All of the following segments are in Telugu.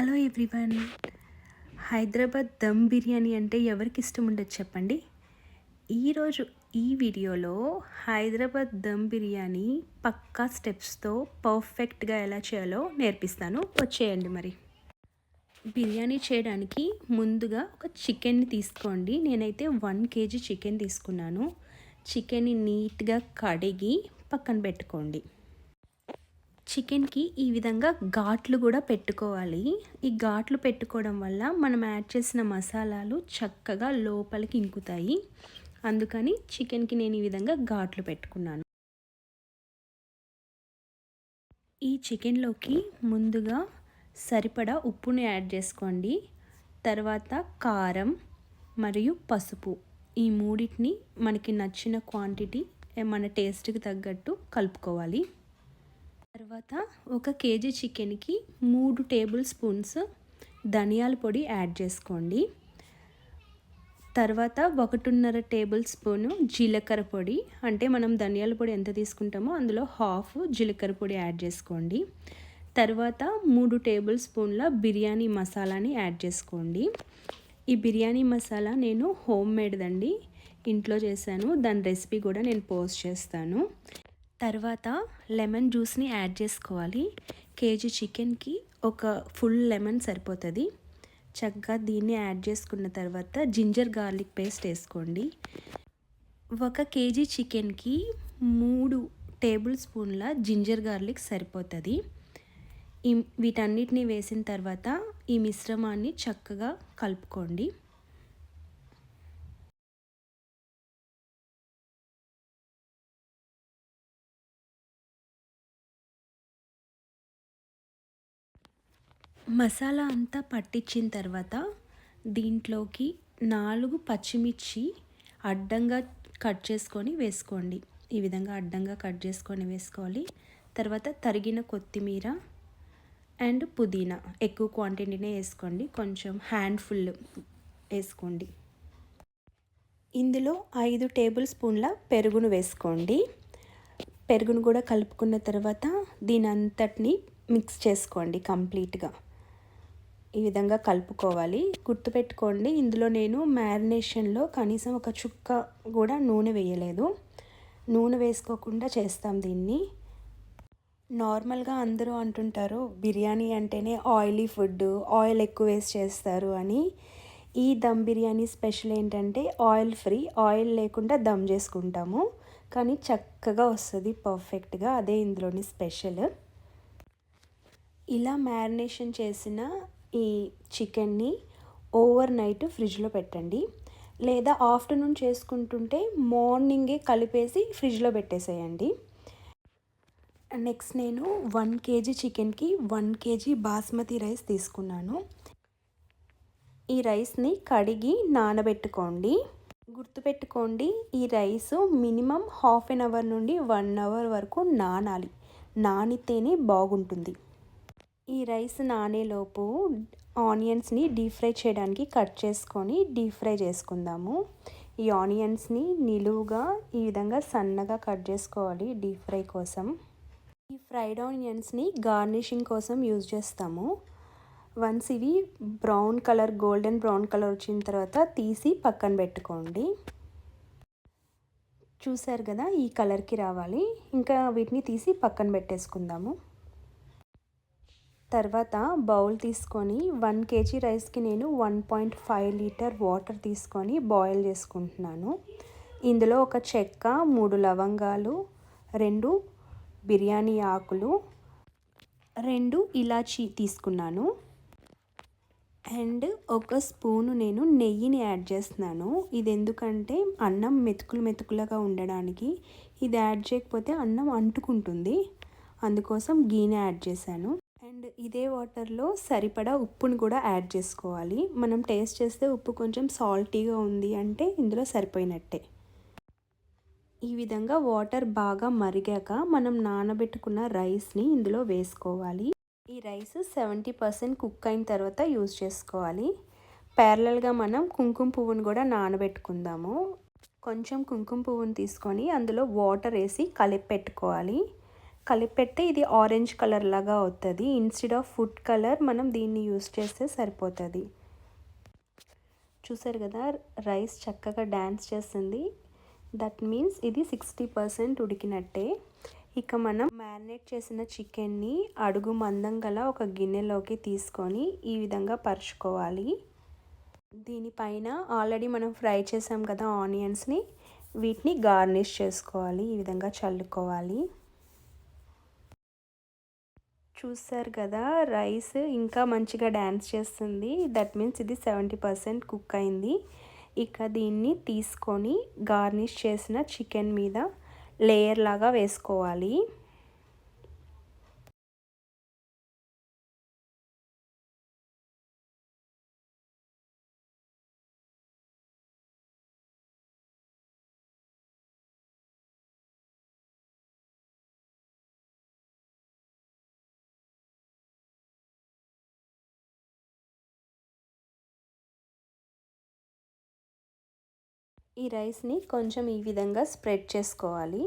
Hello everyone. హైదరాబాద్ దమ్ బిర్యానీ అంటే ఎవరికి ఇష్టం ఉండదు చెప్పండి. ఈరోజు ఈ వీడియోలో హైదరాబాద్ దమ్ బిర్యానీ పక్కా స్టెప్స్తో పర్ఫెక్ట్గా ఎలా చేయాలో నేర్పిస్తాను. వచ్చేయండి మరి. బిర్యానీ చేయడానికి ముందుగా ఒక చికెన్ని తీసుకోండి. నేనైతే వన్ కేజీ చికెన్ తీసుకున్నాను. చికెన్ని నీట్గా కడిగి పక్కన పెట్టుకోండి. చికెన్కి ఈ విధంగా ఘాట్లు కూడా పెట్టుకోవాలి. ఈ ఘాట్లు పెట్టుకోవడం వల్ల మనం యాడ్ చేసిన మసాలాలు చక్కగా లోపలికి ఇంకుతాయి. అందుకని చికెన్కి నేను ఈ విధంగా ఘాట్లు పెట్టుకున్నాను. ఈ చికెన్లోకి ముందుగా సరిపడా ఉప్పుని యాడ్ చేసుకోండి. తర్వాత కారం మరియు పసుపు. ఈ మూడింటిని మనకి నచ్చిన క్వాంటిటీ మన టేస్ట్కి తగ్గట్టు కలుపుకోవాలి. తర్వాత ఒక కేజీ చికెన్కి మూడు టేబుల్ స్పూన్స్ ధనియాల పొడి యాడ్ చేసుకోండి. తర్వాత ఒకటిన్నర టేబుల్ స్పూను జీలకర్ర పొడి అంటే మనం ధనియాల పొడి ఎంత తీసుకుంటామో అందులో హాఫ్ జీలకర్ర పొడి యాడ్ చేసుకోండి. తర్వాత మూడు టేబుల్ స్పూన్ల బిర్యానీ మసాలాని యాడ్ చేసుకోండి. ఈ బిర్యానీ మసాలా నేను హోమ్ మేడ్దండి. ఇంట్లో చేశాను. దాని రెసిపీ కూడా నేను పోస్ట్ చేస్తాను. తర్వాత లెమన్ జ్యూస్ని యాడ్ చేసుకోవాలి. కేజీ చికెన్కి ఒక ఫుల్ లెమన్ సరిపోతుంది. చక్కగా దీన్ని యాడ్ చేసుకున్న తర్వాత జింజర్ గార్లిక్ పేస్ట్ వేసుకోండి. ఒక కేజీ చికెన్కి మూడు టేబుల్ స్పూన్ల జింజర్ గార్లిక్ సరిపోతుంది. ఈ వీటన్నిటిని వేసిన తర్వాత ఈ మిశ్రమాన్ని చక్కగా కలుపుకోండి. మసాలా అంతా పట్టించిన తర్వాత దీంట్లోకి నాలుగు పచ్చిమిర్చి అడ్డంగా కట్ చేసుకొని వేసుకోండి. ఈ విధంగా అడ్డంగా కట్ చేసుకొని వేసుకోవాలి. తర్వాత తరిగిన కొత్తిమీర అండ్ పుదీనా. ఎక్కువ క్వాంటిటీనే వేసుకోండి. కొంచెం హ్యాండ్ఫుల్ వేసుకోండి. ఇందులో ఐదు టేబుల్ స్పూన్ల పెరుగును వేసుకోండి. పెరుగును కూడా కలుపుకున్న తర్వాత దీని అంతటిని మిక్స్ చేసుకోండి కంప్లీట్గా. ఈ విధంగా కలుపుకోవాలి. గుర్తుపెట్టుకోండి ఇందులో నేను మ్యారినేషన్లో కనీసం ఒక చుక్క కూడా నూనె వేయలేదు. నూనె వేసుకోకుండా చేస్తాం దీన్ని. నార్మల్గా అందరూ అంటుంటారు బిర్యానీ అంటేనే ఆయిలీ ఫుడ్ ఆయిల్ ఎక్కువ వేస్ట్ చేస్తారు అని. ఈ దమ్ బిర్యానీ స్పెషల్ ఏంటంటే ఆయిల్ ఫ్రీ ఆయిల్ లేకుండా దమ్ చేసుకుంటాము. కానీ చక్కగా వస్తుంది పర్ఫెక్ట్గా అదే ఇందులోని స్పెషల్. ఇలా మ్యారినేషన్ చేసిన ఈ చికెన్ని ఓవర్ నైట్ ఫ్రిడ్జ్లో పెట్టండి. లేదా ఆఫ్టర్నూన్ చేసుకుంటుంటే మార్నింగే కలిపేసి ఫ్రిడ్జ్లో పెట్టేసేయండి. నెక్స్ట్ నేను వన్ కేజీ చికెన్కి వన్ కేజీ బాస్మతి రైస్ తీసుకున్నాను. ఈ రైస్ని కడిగి నానబెట్టుకోండి. గుర్తుపెట్టుకోండి ఈ rice minimum half an hour నుండి వన్ అవర్ వరకు నానాలి. నానితేనే బాగుంటుంది. ఈ రైస్ నానేలోపు ఆనియన్స్ని డీప్ ఫ్రై చేయడానికి కట్ చేసుకొని డీప్ ఫ్రై చేసుకుందాము. ఈ ఆనియన్స్ని నిలువుగా ఈ విధంగా సన్నగా కట్ చేసుకోవాలి డీప్ ఫ్రై కోసం. ఈ ఫ్రైడ్ ఆనియన్స్ని గార్నిషింగ్ కోసం యూజ్ చేస్తాము. వన్స్ ఇవి brown colour golden brown colour వచ్చిన తర్వాత తీసి పక్కన పెట్టుకోండి. చూసారు కదా ఈ కలర్కి రావాలి. ఇంకా వీటిని తీసి పక్కన పెట్టేసుకుందాము. తర్వాత బౌల్ తీసుకొని వన్ కేజీ రైస్కి నేను one point five litre water తీసుకొని బాయిల్ చేసుకుంటున్నాను. ఇందులో ఒక చెక్క మూడు లవంగాలు రెండు బిర్యానీ ఆకులు రెండు ఇలాచీ తీసుకున్నాను. అండ్ ఒక స్పూను నేను నెయ్యిని యాడ్ చేస్తున్నాను. ఇది ఎందుకంటే అన్నం మెతుకులు మెతుకులుగా ఉండడానికి ఇది యాడ్ చేయకపోతే అన్నం అంటుకుంటుంది. అందుకోసం గీని యాడ్ చేశాను. అండ్ ఇదే వాటర్లో సరిపడా ఉప్పుని కూడా యాడ్ చేసుకోవాలి. మనం టేస్ట్ చేస్తే ఉప్పు కొంచెం సాల్టీగా ఉంది అంటే ఇందులో సరిపోయినట్టే. ఈ విధంగా వాటర్ బాగా మరిగాక మనం నానబెట్టుకున్న రైస్ని ఇందులో వేసుకోవాలి. ఈ రైస్ సెవెంటీ పర్సెంట్ కుక్ అయిన తర్వాత యూజ్ చేసుకోవాలి. ప్యారలల్గా మనం కుంకుమ పువ్వును కూడా నానబెట్టుకుందాము. కొంచెం కుంకుమ పువ్వును తీసుకొని అందులో వాటర్ వేసి కలిపి పెట్టుకోవాలి కలిపెడితే ఇది ఆరెంజ్ కలర్ లాగా అవుతుంది. ఇన్స్టెడ్ ఆఫ్ ఫుడ్ కలర్ మనం దీన్ని యూస్ చేస్తే సరిపోతుంది. చూసారు కదా రైస్ చక్కగా డ్యాన్స్ చేస్తుంది దట్ మీన్స్ ఇది సిక్స్టీ పర్సెంట్ ఉడికినట్టే. ఇక మనం మ్యారినేట్ చేసిన చికెన్ని అడుగు మందం గల ఒక గిన్నెలోకి తీసుకొని ఈ విధంగా పరుచుకోవాలి. దీనిపైన ఆల్రెడీ మనం ఫ్రై చేసాం కదా ఆనియన్స్ని వీటిని గార్నిష్ చేసుకోవాలి. ఈ విధంగా చల్లుకోవాలి. చూసారు కదా రైస్ ఇంకా మంచిగా డ్యాన్స్ చేస్తుంది. దట్ మీన్స్ ఇది సెవెంటీ పర్సెంట్ కుక్ అయింది. ఇక దీన్ని తీసుకొని గార్నిష్ చేసిన చికెన్ మీద లేయర్ లాగా వేసుకోవాలి. ఈ రైస్ని కొంచెం ఈ విధంగా స్ప్రెడ్ చేసుకోవాలి.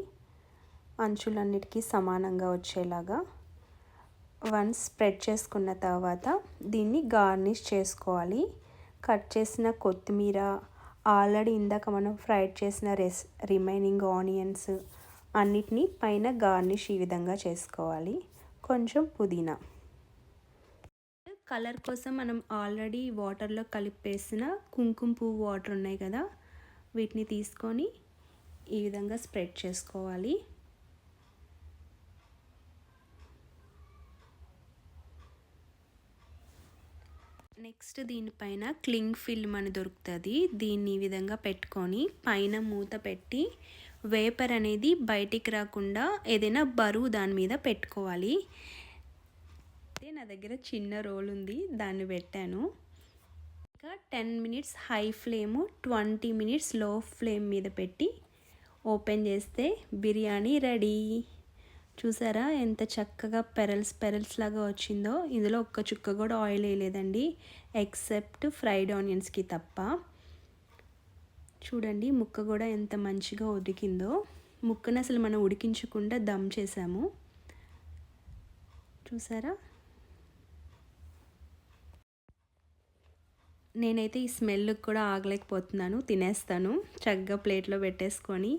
అంచులన్నిటికీ సమానంగా వచ్చేలాగా వన్స్ స్ప్రెడ్ చేసుకున్న తర్వాత దీన్ని గార్నిష్ చేసుకోవాలి. కట్ చేసిన కొత్తిమీర ఆల్రెడీ ఇందాక మనం ఫ్రైడ్ చేసిన రెస్ రిమైనింగ్ ఆనియన్స్ అన్నిటినీ పైన గార్నిష్ ఈ విధంగా చేసుకోవాలి. కొంచెం పుదీనా. కలర్ కోసం మనం ఆల్రెడీ వాటర్లో కలిపేసిన కుంకుమ పువ్వు వాటర్ ఉన్నాయి కదా వీటిని తీసుకొని ఈ విధంగా స్ప్రెడ్ చేసుకోవాలి. నెక్స్ట్ దీనిపైన క్లింగ్ ఫిల్మ్ అని దొరుకుతుంది. దీన్ని ఈ విధంగా పెట్టుకొని పైన మూత పెట్టి వేపర్ అనేది బయటికి రాకుండా ఏదైనా బరువు దాని మీద పెట్టుకోవాలి. నా దగ్గర చిన్న రోల్ ఉంది. దాన్ని పెట్టాను. ఇంకా ten minutes high flame twenty మినిట్స్లో ఫ్లేమ్ మీద పెట్టి ఓపెన్ చేస్తే బిర్యానీ రెడీ. చూసారా ఎంత చక్కగా పెరల్స్ పెరల్స్ లాగా వచ్చిందో? ఇందులో ఒక్క చుక్క కూడా ఆయిల్ వేయలేదండి. ఎక్సెప్ట్ ఫ్రైడ్ ఆనియన్స్కి తప్ప. చూడండి ముక్క కూడా ఎంత మంచిగా ఉడికిందో. ముక్కను అసలు మనం ఉడికించకుండా దమ్ చేసాము. చూసారా? నేనైతే ఈ స్మెల్కి కూడా ఆగలేకపోతున్నాను. తినేస్తాను. చక్కగా ప్లేట్లో పెట్టేసుకొని.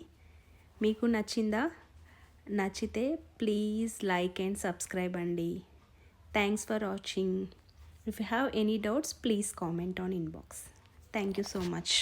మీకు నచ్చిందా? నచ్చితే ప్లీజ్ లైక్ అండ్ సబ్స్క్రైబ్ అండి. Thanks for watching. If you have any doubts please comment on inbox. Thank you so much.